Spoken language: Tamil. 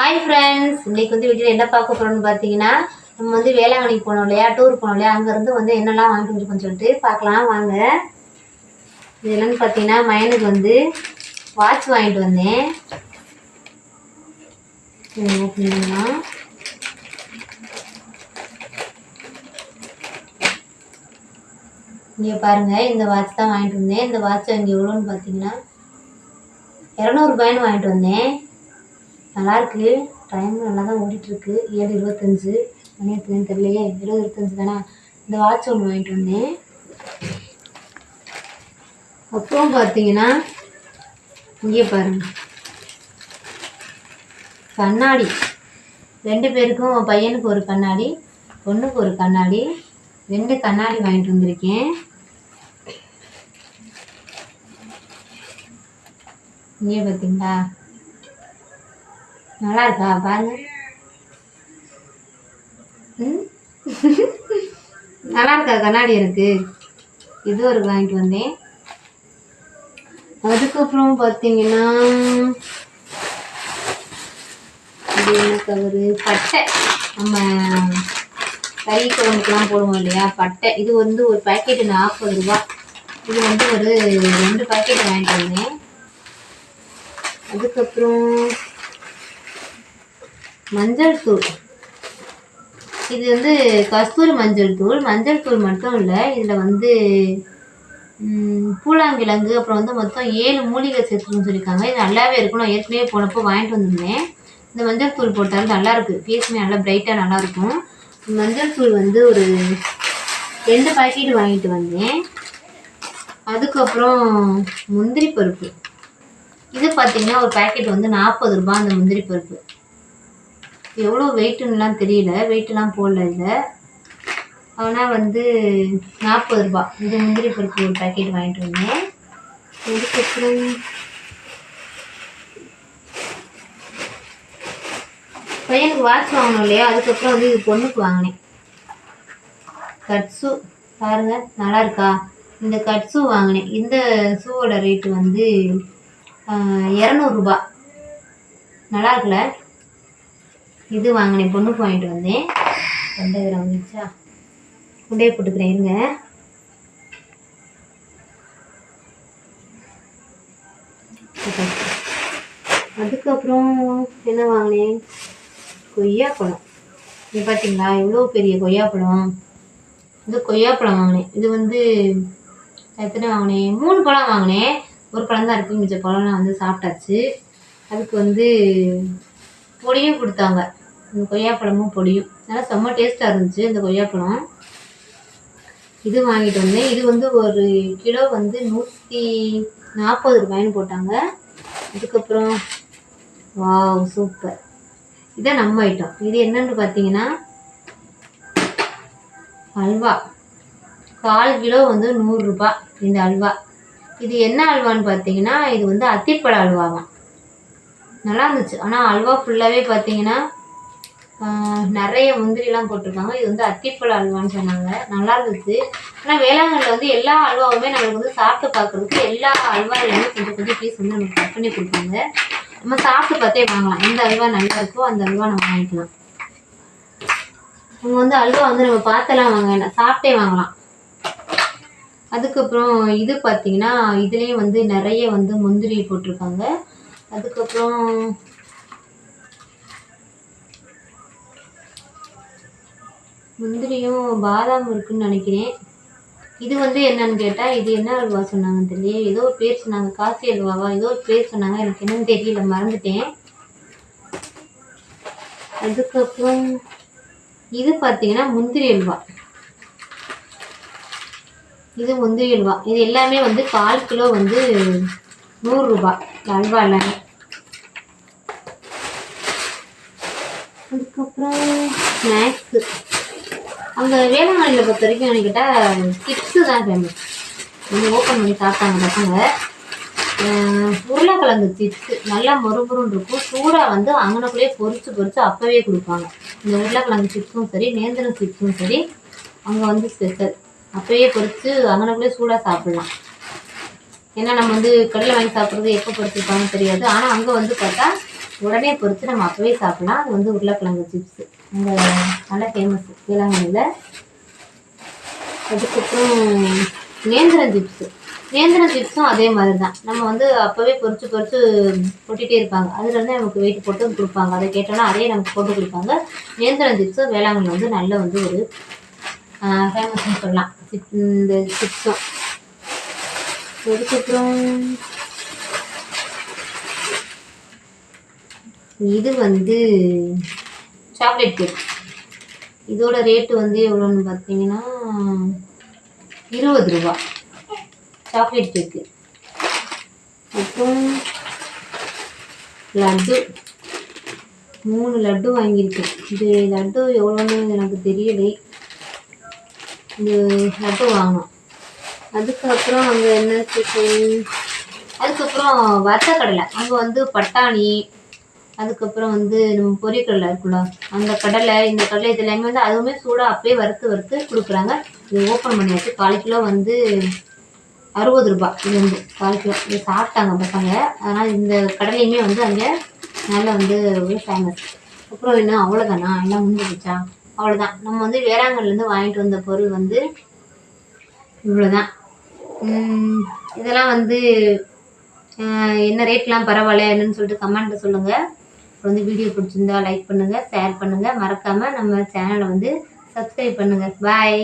ஹாய் ஃப்ரெண்ட்ஸ் இன்னைக்கு வந்து வீட்டில் என்ன பார்க்க போகிறோம்னு பார்த்தீங்கன்னா நம்ம வந்து வேளாங்கண்ணிக்கு போனோம் இல்லையா? டூர் போனோம் இல்லையா? அங்கேருந்து வந்து என்னெல்லாம் வாங்கிட்டு வந்துருக்கோம்னு சொல்லிட்டு பார்க்கலாம். வாங்க. இது என்னன்னு பார்த்தீங்கன்னா மயனுக்கு வந்து வாட்ச் வாங்கிட்டு வந்தேன். இது இங்கே பாருங்க இந்த வாட்ச் தான் வாங்கிட்டு வந்தேன். இந்த வாட்ச் இங்கே எவ்வளோன்னு பார்த்தீங்கன்னா இரநூறுபாயின்னு வாங்கிட்டு வந்தேன். நல்லாயிருக்கு டைம் நல்லா தான் ஓடிட்டுருக்கு. ஏழு இருபத்தஞ்சு. மணி எத்தனைன்னு தெரியலையே. இருபது இருபத்தஞ்சு தானே? இந்த வாட்ச் ஒன்று வாங்கிட்டு வந்தேன். அப்புறம் பார்த்தீங்கன்னா இங்கே பாருங்க. கண்ணாடி. ரெண்டு பேருக்கும் பையனுக்கு ஒரு கண்ணாடி பொண்ணுக்கு ஒரு கண்ணாடி ரெண்டு கண்ணாடி வாங்கிட்டு வந்திருக்கேன். இங்கே பார்த்தீங்களா? நல்லா இருக்கா பாருங்க. ம்? நல்லா இருக்கா கண்ணாடி இருக்கு. இது ஒரு வாங்கிட்டு வந்தேன். அதுக்கப்புறம் பார்த்தீங்கன்னா இது என்ன கவரு? பட்டை. நம்ம கறி குழம்புக்கெல்லாம் போடுவோம் இல்லையா? பட்டை. இது வந்து ஒரு பாக்கெட்டு நாற்பது ரூபா. இது வந்து ஒரு ரெண்டு பேக்கெட் வாங்கிட்டு வந்தேன். அதுக்கப்புறம் மஞ்சள் தூள். இது வந்து கஸ்தூரி மஞ்சள் தூள். மஞ்சள் தூள் மட்டும் இல்லை இதில் வந்து பூலாங்கிழங்கு அப்புறம் வந்து மொத்தம் ஏழு மூலிகை சேர்த்துன்னு சொல்லியிருக்காங்க இது நல்லாவே இருக்கும் நான் ஏற்கனவே போனப்போ வாங்கிட்டு வந்திருந்தேன். இந்த மஞ்சள் தூள் போட்டாலும் நல்லாயிருக்கு. ஃபேஸுமே நல்லா பிரைட்டாக நல்லாயிருக்கும். மஞ்சள் தூள் வந்து ஒரு ரெண்டு பாக்கெட் வாங்கிட்டு வந்தேன். அதுக்கப்புறம் முந்திரி பருப்பு. இது பார்த்தீங்கன்னா ஒரு பாக்கெட் வந்து நாற்பது ரூபாய் அந்த முந்திரி பருப்பு. எவ்வளோ வெயிட்டுன்னுலாம் தெரியல வெயிட்டெல்லாம் போடல இதில். ஆனால் வந்து நாற்பது ரூபாய் இது முந்திரி பருப்பு ஒரு பாக்கெட் வாங்கிட்டு வந்தேன். அதுக்கப்புறம் பையனுக்கு வாட்ச் வாங்கணும் இல்லையா? அதுக்கப்புறம் வந்து இது பொண்ணுக்கு வாங்கினேன். கட்ஸு பாருங்க நல்லா இருக்கா? இந்த கட்ஸு வாங்கினேன். இந்த ஷூவோட ரேட்டு வந்து இரநூறுபா நல்லா இருக்குல்ல? இது வாங்கினேன் பொண்ணு வாங்கிட்டு வந்தேன். ரெண்டாயிரம் வந்துச்சா? கொண்டே போட்டுக்கிறேன் இருங்க. அதுக்கப்புறம் என்ன வாங்கினேன்? கொய்யாப்பழம். இது பார்த்தீங்களா எவ்வளோ பெரிய கொய்யாப்பழம். இது கொய்யாப்பழம் வாங்கினேன். இது வந்து எத்தனை வாங்கினேன்? மூணு பழம் வாங்கினேன். ஒரு பழம் தான் இருக்குது மிச்ச பழம்லாம் வந்து சாப்பிட்டாச்சு. அதுக்கு வந்து பொடியும் கொடுத்தாங்க. இந்த கொய்யாப்பழமும் பொடியும். நல்லா செம்ம டேஸ்ட்டாக இருந்துச்சு இந்த கொய்யாப்பழம். இது வாங்கிட்டு வந்தேன். இது வந்து ஒரு கிலோ வந்து நூற்றி நாற்பது ரூபாய்னு போட்டாங்க. அதுக்கப்புறம் வாவ் சூப்பர். இதான் நம்ம ஐட்டம் இது என்னன்னு பார்த்தீங்கன்னா அல்வா. கால் கிலோ வந்து நூறுரூபா இந்த அல்வா. இது என்ன அல்வான்னு பார்த்தீங்கன்னா இது வந்து அத்திப்பழ அல்வாவாம் நல்லா இருந்துச்சு. ஆனால் அல்வா ஃபுல்லாகவே பார்த்தீங்கன்னா நிறைய முந்திரிலாம் போட்டிருக்காங்க. இது வந்து அத்திப்பழ அல்வான்னு சொன்னாங்க. நல்லா இருந்துச்சு. ஆனால் வேளாங்கண்ணில் வந்து எல்லா அல்வாவுமே நம்மளுக்கு வந்து சாப்பிட்டு பார்க்குறதுக்கு எல்லா அல்வாலையுமே கொஞ்சம் கொஞ்சம் பீஸ் வந்து நமக்கு கட் பண்ணி கொடுப்பாங்க. நம்ம சாப்பிட்டு பார்த்தே வாங்கலாம். எந்த அல்வா நல்லா இருக்கோ அந்த அல்வா நம்ம வாங்கிக்கலாம். அவங்க வந்து அல்வா வந்து நம்ம பார்த்தெல்லாம் வாங்க வேண்டாம் சாப்பிட்டே வாங்கலாம். அதுக்கப்புறம் இது பார்த்தீங்கன்னா இதுலேயும் வந்து நிறைய வந்து முந்திரி போட்டிருக்காங்க. அதுக்கப்புறம் முந்திரியும் பாதாம் இருக்குன்னு நினைக்கிறேன். இது வந்து என்னன்னு கேட்டால் இது என்ன அல்வா சொன்னாங்கன்னு தெரியல ஏதோ ஒரு பேர் சொன்னாங்க காசி அல்வாவா? ஏதோ ஒரு பேர் சொன்னாங்க எனக்கு என்னன்னு தெரியல மறந்துட்டேன். அதுக்கப்புறம் இது பார்த்தீங்கன்னா முந்திரி அல்வா. இது முந்திரி அல்வா. இது எல்லாமே வந்து கால் கிலோ வந்து நூறுரூபா அல்வா எல்லாமே. அதுக்கப்புறம் ஸ்நாக்ஸு. அங்கே வேளாங்கண்ணியில் பொறுத்த வரைக்கும் என்கிட்ட கேட்டால் கிட்ஸு தான் ஃபேமஸ் கொஞ்சம் ஓப்பன் பண்ணி சாப்பிட்டாங்க பசங்க. உருளைக்கிழங்கு சிப்ஸு நல்லா மொறுமொறுன்னு இருக்கும். சூடாக வந்து அங்கனக்குள்ளேயே பொறிச்சு பொறிச்சு அப்போவே கொடுப்பாங்க. இந்த உருளைக்கிழங்கு சிப்ஸும் சரி நேந்திரம் சிப்ஸும் சரி அங்கே வந்து ஸ்பெஷல் அப்போயே பொறிச்சு அங்கனக்குள்ளேயே சூடாக சாப்பிட்லாம். ஏன்னா நம்ம வந்து கடையில் வாங்கி சாப்பிட்றது எப்போ பொறிச்சிருப்பாங்கன்னு தெரியாது. ஆனால் அங்கே வந்து பார்த்தா உடனே பொறித்து நம்ம அப்போவே சாப்பிட்லாம். அது வந்து உருளைக்கிழங்கு சிப்ஸு அங்கே நல்லா ஃபேமஸ் வேளாங்கண்ணியில் அதுக்கப்புறம் நேந்திரம் சிப்ஸு நேந்திரம் சிப்ஸும் அதே மாதிரி தான் நம்ம வந்து அப்போவே பொறிச்சு பொறிச்சு கொட்டிகிட்டே இருப்பாங்க. அதுலேருந்து நமக்கு வெயிட் போட்டு கொடுப்பாங்க. அதை கேட்டோன்னா அதே நமக்கு போட்டு கொடுப்பாங்க. நேந்திரம் சிப்ஸும் வேளாங்கண்ணி வந்து நல்ல வந்து ஒரு ஃபேமஸ்னு சொல்லலாம். சிப் இந்த சிப்ஸும் அதுக்கப்புறம் இது வந்து சாக்லேட் கேக். இதோட ரேட்டு வந்து எவ்வளோன்னு பார்த்தீங்கன்னா இருபது ரூபா. சாக்லேட் கேக்கு அப்புறம் லட்டு. மூணு லட்டு வாங்கியிருக்கேன் இது லட்டு எவ்வளோன்னு எனக்கு தெரியலை. இது லட்டு வாங்கினோம் அதுக்கப்புறம் அங்கே என்ன சிக்கன் அதுக்கப்புறம் வறுத்த கடலை அங்கே வந்து பட்டாணி அதுக்கப்புறம் வந்து நம்ம பொரியக்கடலை இருக்குல்ல அந்த கடலை இந்த கடலை இது எல்லாமே வந்து அதுவுமே சூடாக அப்பயே வறுத்து வறுத்து கொடுக்குறாங்க. இது ஓப்பன் பண்ணியாச்சு கால் கிலோ வந்து அறுபது ரூபாய் இது வந்து கால் கிலோ. இது சாப்பிட்டாங்க பசங்க. அதனால் இந்த கடலையுமே வந்து அங்கே நல்லா வந்து ஃபேமஸ் அப்புறம் என்ன அவ்வளோதானா எல்லாம் முடிஞ்சிருச்சா? அவ்வளோதான் நம்ம வந்து வேளாங்கல்லேருந்து வாங்கிட்டு வந்த பொருள் வந்து இவ்வளோதான் இதெல்லாம் வந்து என்ன ரேட்லாம் பரவாயில்ல என்னன்னு சொல்லிட்டு கமெண்ட்டில் சொல்லுங்கள் அப்புறம் வந்து வீடியோ பிடிச்சிருந்தா லைக் பண்ணுங்கள் ஷேர் பண்ணுங்கள் மறக்காமல் நம்ம சேனலை வந்து சப்ஸ்கிரைப் பண்ணுங்கள் பாய்